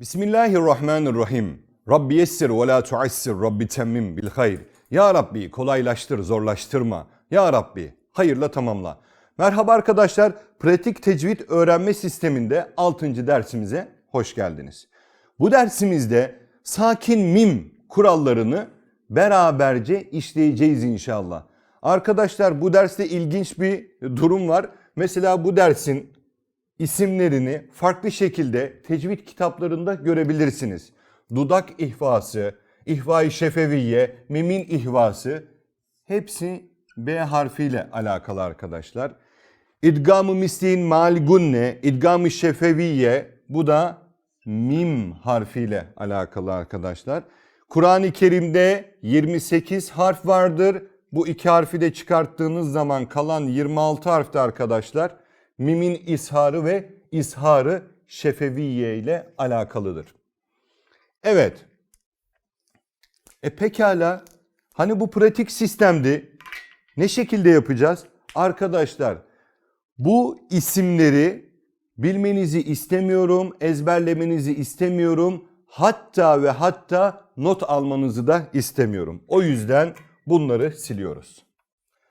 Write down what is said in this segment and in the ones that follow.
Bismillahirrahmanirrahim. Rabbi yessir ve la tuassir. Rabbi temmim bil hayr. Ya Rabbi kolaylaştır, zorlaştırma. Ya Rabbi hayırla tamamla. Merhaba arkadaşlar. Pratik tecvid öğrenme sisteminde 6. dersimize hoş geldiniz. Bu dersimizde sakin mim kurallarını beraberce işleyeceğiz inşallah. Arkadaşlar bu derste ilginç bir durum var. Mesela bu dersin isimlerini farklı şekilde tecvid kitaplarında görebilirsiniz. Dudak ihvası, ihva-i şefeviye, mimin ihvası hepsi B harfiyle alakalı arkadaşlar. İdgam-ı misliğin malgunne, idgam-ı şefeviye bu da mim harfiyle alakalı arkadaşlar. Kur'an-ı Kerim'de 28 harf vardır. Bu iki harfi de çıkarttığınız zaman kalan 26 harfte arkadaşlar mimin isharı ve isharı şefeviye ile alakalıdır. Evet. E pekala hani bu pratik sistemdi. Ne şekilde yapacağız? Arkadaşlar bu isimleri bilmenizi istemiyorum, ezberlemenizi istemiyorum. Hatta ve hatta not almanızı da istemiyorum. O yüzden bunları siliyoruz.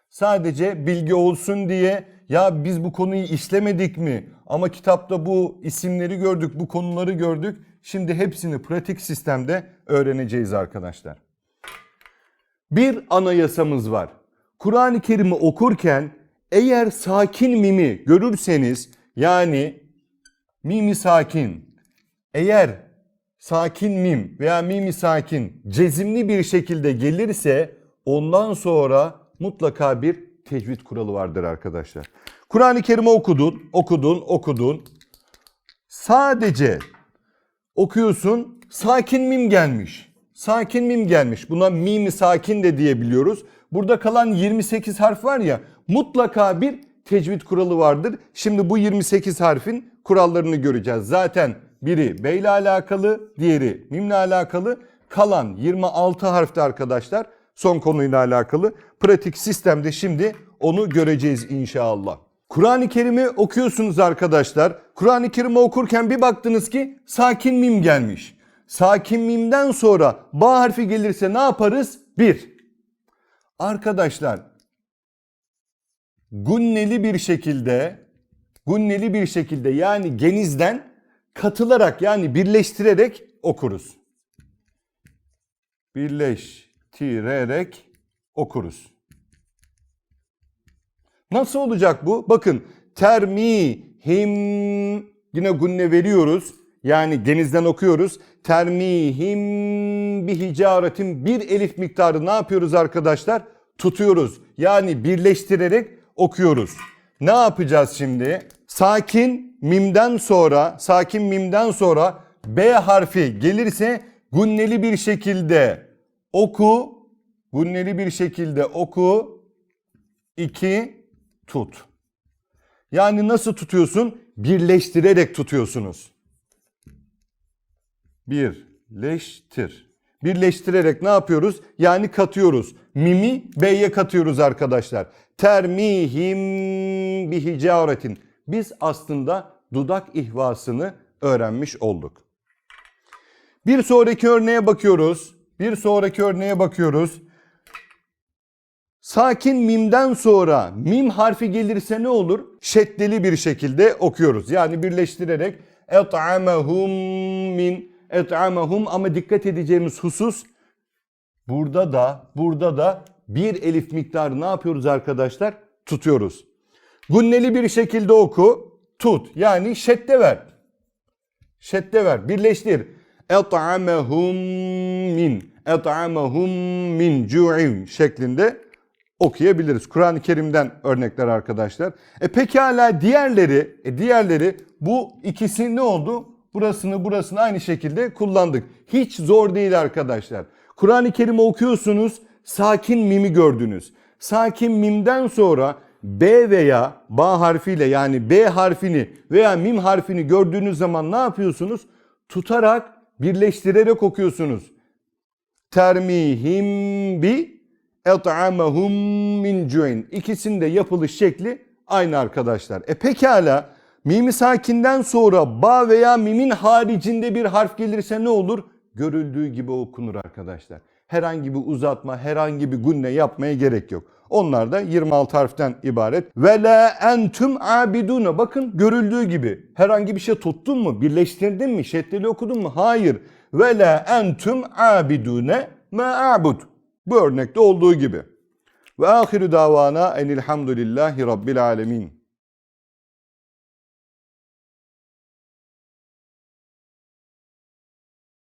Sadece bilgi olsun diye ya biz bu konuyu işlemedik mi? Ama kitapta bu isimleri gördük, bu konuları gördük. Şimdi hepsini pratik sistemde öğreneceğiz arkadaşlar. Bir anayasamız var. Kur'an-ı Kerim'i okurken eğer sakin mimi görürseniz yani mimi sakin eğer sakin mim veya mimi sakin cezimli bir şekilde gelirse ondan sonra mutlaka bir tecvid kuralı vardır arkadaşlar. Kur'an-ı Kerim'i okudun, okudun, okudun. Sadece okuyorsun sakin mim gelmiş. Sakin mim gelmiş. Buna mimi sakin de diyebiliyoruz. Burada kalan 28 harf var ya mutlaka bir tecvid kuralı vardır. Şimdi bu 28 harfin kurallarını göreceğiz. Zaten biri B ile alakalı, diğeri mimle alakalı. Kalan 26 harfte arkadaşlar son konuyla alakalı. Pratik sistemde şimdi onu göreceğiz inşallah. Kur'an-ı Kerim'i okuyorsunuz arkadaşlar. Kur'an-ı Kerim'i okurken bir baktınız ki sakin mim gelmiş. Sakin mimden sonra ba harfi gelirse ne yaparız? Bir. Arkadaşlar gunneli bir şekilde gunneli bir şekilde yani genizden katılarak yani birleştirerek okuruz. Birleştirerek okuruz. Nasıl olacak bu? Bakın termihim yine gunne veriyoruz. Yani genizden okuyoruz. Termihim bir hicaretin bir elif miktarı ne yapıyoruz arkadaşlar? Tutuyoruz. Yani birleştirerek okuyoruz. Ne yapacağız şimdi? Sakin mimden sonra, sakin mimden sonra B harfi gelirse gunneli bir şekilde oku, gunneli bir şekilde oku. 2 tut. Yani nasıl tutuyorsun? Birleştirerek tutuyorsunuz. Birleştir. Birleştirerek ne yapıyoruz? Yani katıyoruz. Mimi B'ye katıyoruz arkadaşlar. Termihim bi hicaretin. Biz aslında dudak ihvasını öğrenmiş olduk. Bir sonraki örneğe bakıyoruz. Bir sonraki örneğe bakıyoruz. Sakin mimden sonra mim harfi gelirse ne olur? Şeddeli bir şekilde okuyoruz. Yani birleştirerek et'amehum min et'amehum ama dikkat edeceğimiz husus burada da burada da bir elif miktarı ne yapıyoruz arkadaşlar? Tutuyoruz. Gunneli bir şekilde oku, tut. Yani şedde ver. Şedde ver, birleştir. Et'amehum min et'amehum min cu'in şeklinde okuyabiliriz. Kur'an-ı Kerim'den örnekler arkadaşlar. E pekala diğerleri, e diğerleri bu ikisi ne oldu? Burasını burasını aynı şekilde kullandık. Hiç zor değil arkadaşlar. Kur'an-ı Kerim'i okuyorsunuz, sakin mimi gördünüz. Sakin mimden sonra B veya ba harfiyle yani B harfini veya mim harfini gördüğünüz zaman ne yapıyorsunuz? Tutarak, birleştirerek okuyorsunuz. Termihim bi et'amehum min cu'in. İkisinin de yapılış şekli aynı arkadaşlar. E pekala Mimi sakinden sonra ba veya mimin haricinde bir harf gelirse ne olur? Görüldüğü gibi okunur arkadaşlar. Herhangi bir uzatma, herhangi bir gunne yapmaya gerek yok. Onlar da 26 harften ibaret. Ve la entüm abidune. Bakın görüldüğü gibi. Herhangi bir şey tuttun mu? Birleştirdin mi? Şeddeli okudun mu? Hayır. Ve la entüm abidune ma a'bud. Bu örnekte olduğu gibi. Ve ahiru davana enilhamdülillahi rabbil alemin.